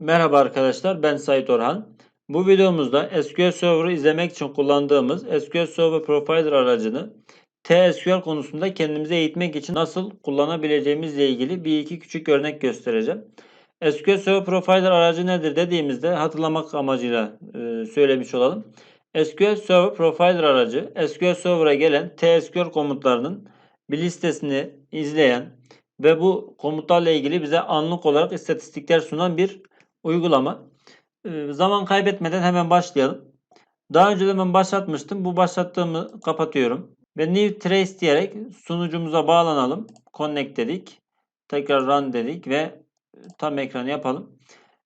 Merhaba arkadaşlar, ben Sait Orhan. Bu videomuzda SQL Server'ı izlemek için kullandığımız SQL Server Provider aracını TSQL konusunda kendimize eğitmek için nasıl kullanabileceğimizle ilgili bir iki küçük örnek göstereceğim. SQL Server Provider aracı nedir dediğimizde hatırlamak amacıyla e, söylemiş olalım. SQL Server Provider aracı SQL Server'a gelen TSQL komutlarının bir listesini izleyen ve bu komutlarla ilgili bize anlık olarak istatistikler sunan bir uygulama. Ee, zaman kaybetmeden hemen başlayalım. Daha önce de ben başlatmıştım. Bu başlattığımı kapatıyorum. Ve New Trace diyerek sunucumuza bağlanalım. Connect dedik. Tekrar Run dedik ve tam ekranı yapalım.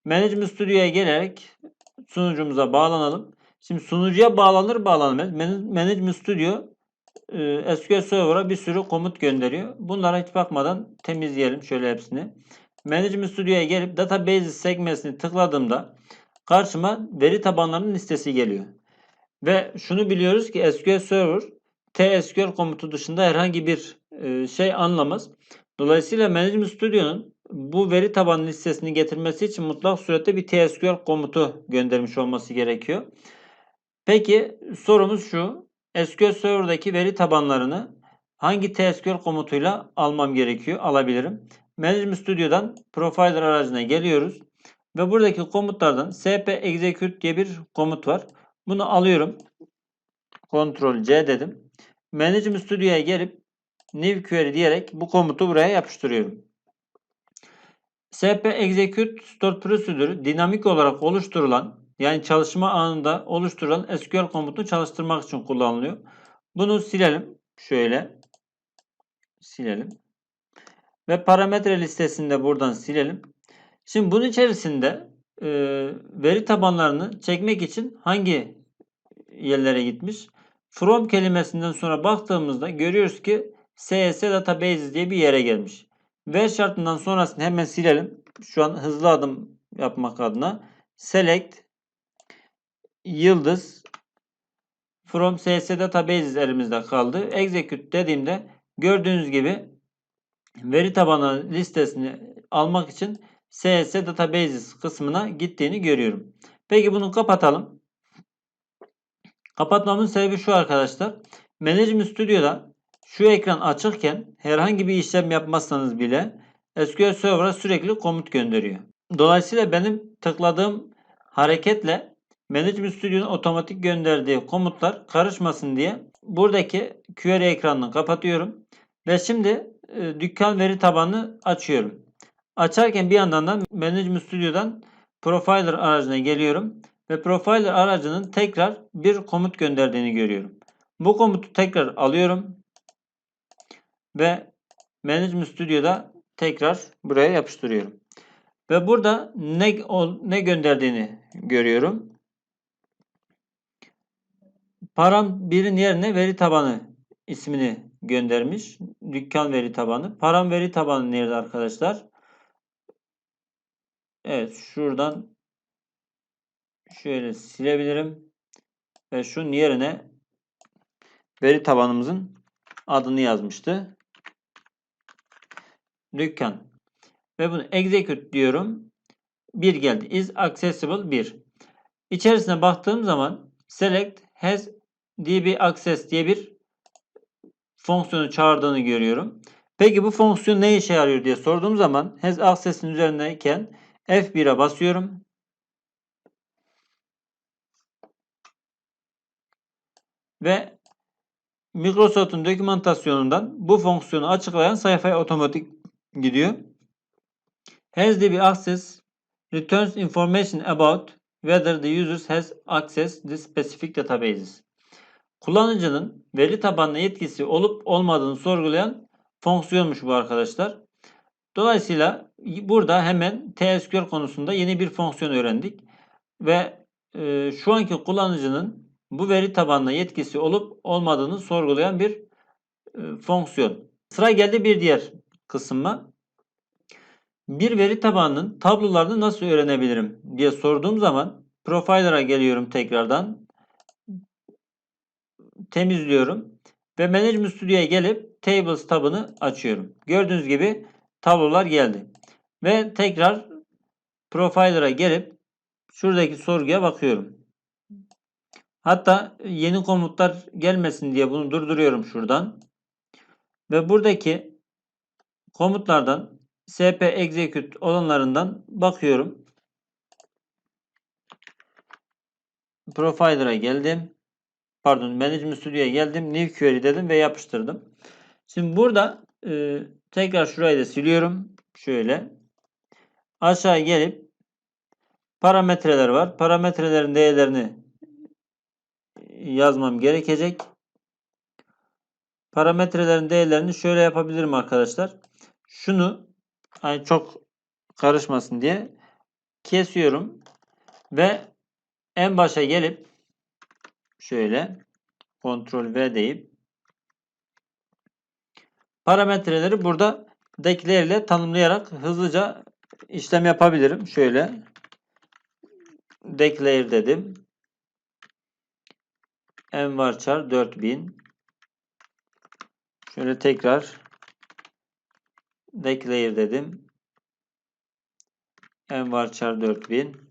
Management Studio'ya gelerek sunucumuza bağlanalım. Şimdi sunucuya bağlanır bağlanmaz. Management Studio e, SQL Server'a bir sürü komut gönderiyor. Bunlara hiç bakmadan temizleyelim şöyle hepsini. Management Studio'ya gelip Databases sekmesini tıkladığımda karşıma veri tabanlarının listesi geliyor. Ve şunu biliyoruz ki SQL Server TSQL komutu dışında herhangi bir e, şey anlamaz. Dolayısıyla Management Studio'nun bu veri tabanı listesini getirmesi için mutlak surette bir TSQL komutu göndermiş olması gerekiyor. Peki sorumuz şu. SQL Server'daki veri tabanlarını hangi TSQL komutuyla almam gerekiyor? Alabilirim. Management Studio'dan Provider aracına geliyoruz. Ve buradaki komutlardan sp execute diye bir komut var. Bunu alıyorum. Ctrl C dedim. Management Studio'ya gelip new query diyerek bu komutu buraya yapıştırıyorum. sp execute store procedure dinamik olarak oluşturulan yani çalışma anında oluşturulan SQL komutunu çalıştırmak için kullanılıyor. Bunu silelim. Şöyle silelim. Ve parametre listesinde buradan silelim. Şimdi bunun içerisinde e, veri tabanlarını çekmek için hangi yerlere gitmiş? From kelimesinden sonra baktığımızda görüyoruz ki CS Database diye bir yere gelmiş. Ve şartından sonrasını hemen silelim. Şu an hızlı adım yapmak adına. Select yıldız from CS Databases elimizde kaldı. Execute dediğimde gördüğünüz gibi veri tabanı listesini almak için CS Databases kısmına gittiğini görüyorum. Peki bunu kapatalım. Kapatmamın sebebi şu arkadaşlar. Management Studio'da şu ekran açıkken herhangi bir işlem yapmazsanız bile SQL Server'a sürekli komut gönderiyor. Dolayısıyla benim tıkladığım hareketle Management Studio'nun otomatik gönderdiği komutlar karışmasın diye buradaki query ekranını kapatıyorum. Ve şimdi dükkan veri tabanını açıyorum. Açarken bir yandan da Management Studio'dan Profiler aracına geliyorum. Ve Profiler aracının tekrar bir komut gönderdiğini görüyorum. Bu komutu tekrar alıyorum. Ve Management Studio'da tekrar buraya yapıştırıyorum. Ve burada ne, ne gönderdiğini görüyorum. Param birin yerine veri tabanı ismini göndermiş. Dükkan veri tabanı. Param veri tabanı nerede arkadaşlar? Evet şuradan şöyle silebilirim. Ve şunun yerine veri tabanımızın adını yazmıştı. Dükkan. Ve bunu execute diyorum. 1 geldi. Is accessible 1. İçerisine baktığım zaman select has db access diye bir fonksiyonu çağırdığını görüyorum. Peki bu fonksiyon ne işe yarıyor diye sorduğum zaman has access'in üzerindeyken F1'e basıyorum. Ve Microsoft'un dokümantasyonundan bu fonksiyonu açıklayan sayfaya otomatik gidiyor. Has DB access returns information about whether the user has access to specific databases. Kullanıcının veri tabanına yetkisi olup olmadığını sorgulayan fonksiyonmuş bu arkadaşlar. Dolayısıyla burada hemen TSQL konusunda yeni bir fonksiyon öğrendik. Ve e, şu anki kullanıcının bu veri tabanına yetkisi olup olmadığını sorgulayan bir e, fonksiyon. Sıra geldi bir diğer kısma. Bir veri tabanının tablolarını nasıl öğrenebilirim diye sorduğum zaman Profiler'a geliyorum tekrardan temizliyorum. Ve Management Studio'ya gelip Tables tabını açıyorum. Gördüğünüz gibi tablolar geldi. Ve tekrar Profiler'a gelip şuradaki sorguya bakıyorum. Hatta yeni komutlar gelmesin diye bunu durduruyorum şuradan. Ve buradaki komutlardan sp execute olanlarından bakıyorum. Profiler'a geldim. Pardon Management Studio'ya geldim. New Query dedim ve yapıştırdım. Şimdi burada e, tekrar şurayı da siliyorum. Şöyle. Aşağı gelip parametreler var. Parametrelerin değerlerini yazmam gerekecek. Parametrelerin değerlerini şöyle yapabilirim arkadaşlar. Şunu hani çok karışmasın diye kesiyorum ve en başa gelip şöyle Ctrl V deyip parametreleri burada declare ile tanımlayarak hızlıca işlem yapabilirim. Şöyle declare dedim. Envarchar 4000 şöyle tekrar declare dedim. Envarchar 4000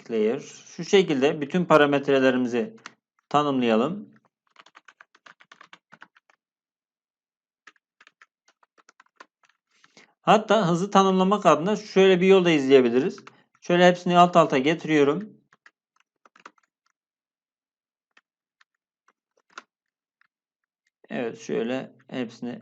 Declare. Şu şekilde bütün parametrelerimizi tanımlayalım. Hatta hızı tanımlamak adına şöyle bir yol da izleyebiliriz. Şöyle hepsini alt alta getiriyorum. Evet şöyle hepsini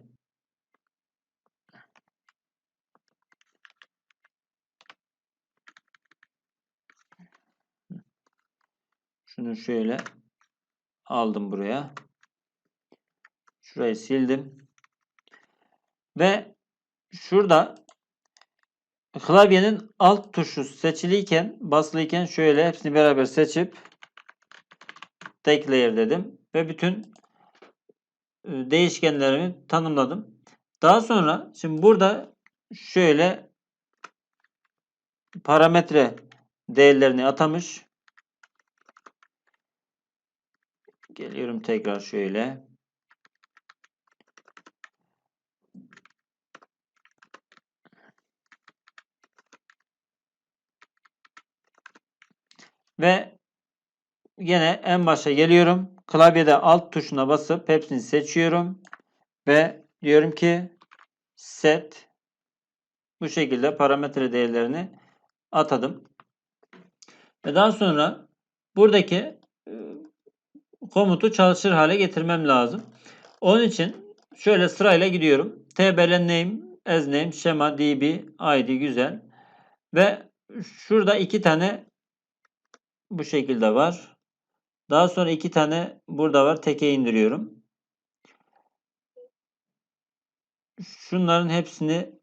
Şunu şöyle aldım buraya. Şurayı sildim. Ve şurada klavyenin alt tuşu seçiliyken, basılıyken şöyle hepsini beraber seçip declare dedim ve bütün e, değişkenlerimi tanımladım. Daha sonra şimdi burada şöyle parametre değerlerini atamış. Geliyorum tekrar şöyle. Ve yine en başa geliyorum. Klavyede alt tuşuna basıp hepsini seçiyorum. Ve diyorum ki set bu şekilde parametre değerlerini atadım. Ve daha sonra buradaki komutu çalışır hale getirmem lazım. Onun için şöyle sırayla gidiyorum. tbl name, as name, şema, db, id güzel. Ve şurada iki tane bu şekilde var. Daha sonra iki tane burada var. Teke indiriyorum. Şunların hepsini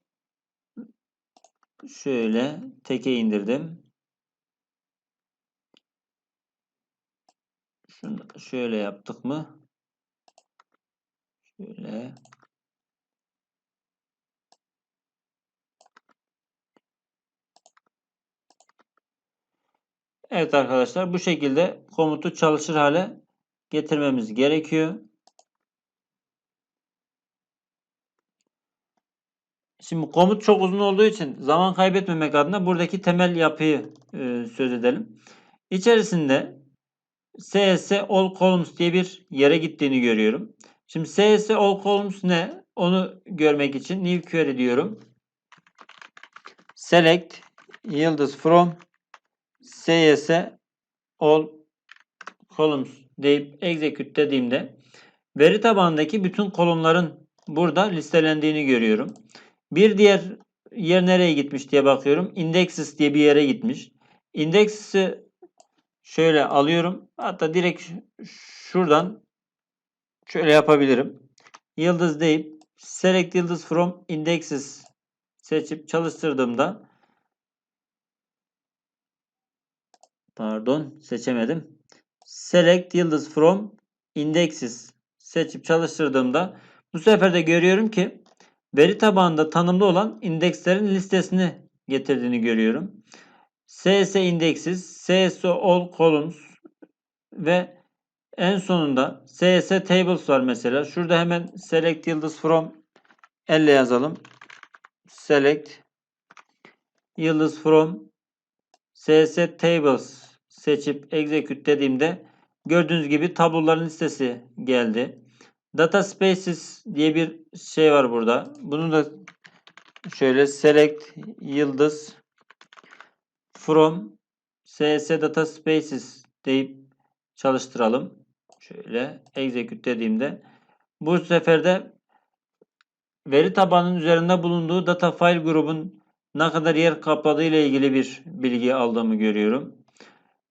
şöyle teke indirdim. Şunu şöyle yaptık mı? Şöyle. Evet arkadaşlar bu şekilde komutu çalışır hale getirmemiz gerekiyor. Şimdi komut çok uzun olduğu için zaman kaybetmemek adına buradaki temel yapıyı e, söz edelim. İçerisinde CS all columns diye bir yere gittiğini görüyorum. Şimdi CS all columns ne? Onu görmek için new query diyorum. Select yıldız from CS all columns deyip execute dediğimde veri tabanındaki bütün kolonların burada listelendiğini görüyorum. Bir diğer yer nereye gitmiş diye bakıyorum. Indexes diye bir yere gitmiş. Indexes'i şöyle alıyorum. Hatta direkt şuradan şöyle yapabilirim. Yıldız deyip select yıldız from indexes seçip çalıştırdığımda pardon seçemedim. Select yıldız from indexes seçip çalıştırdığımda bu sefer de görüyorum ki veri tabanında tanımlı olan indekslerin listesini getirdiğini görüyorum. CS indeksiz, CS all columns ve en sonunda CS tables var mesela. Şurada hemen select yıldız from elle yazalım. select yıldız from cs tables seçip execute dediğimde gördüğünüz gibi tabloların listesi geldi. Data Spaces diye bir şey var burada. Bunu da şöyle select yıldız from cs data spaces deyip çalıştıralım. Şöyle execute dediğimde bu sefer de veri tabanının üzerinde bulunduğu data file grubun ne kadar yer kapladığı ile ilgili bir bilgi aldığımı görüyorum.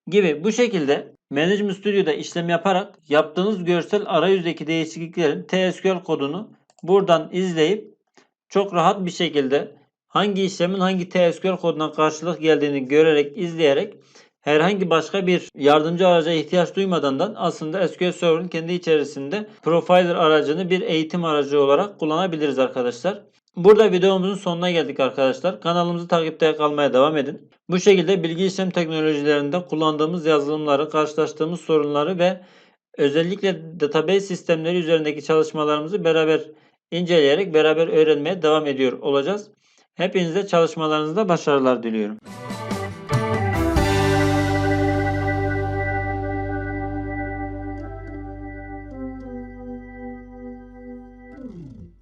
Gibi bu şekilde Management Studio'da işlem yaparak yaptığınız görsel arayüzdeki değişikliklerin TSQL kodunu buradan izleyip çok rahat bir şekilde hangi işlemin hangi TSQL koduna karşılık geldiğini görerek, izleyerek herhangi başka bir yardımcı araca ihtiyaç duymadan da aslında SQL Server'ın kendi içerisinde Profiler aracını bir eğitim aracı olarak kullanabiliriz arkadaşlar. Burada videomuzun sonuna geldik arkadaşlar. Kanalımızı takipte kalmaya devam edin. Bu şekilde bilgi işlem teknolojilerinde kullandığımız yazılımları, karşılaştığımız sorunları ve özellikle database sistemleri üzerindeki çalışmalarımızı beraber inceleyerek beraber öğrenmeye devam ediyor olacağız. Hepinize çalışmalarınızda başarılar diliyorum.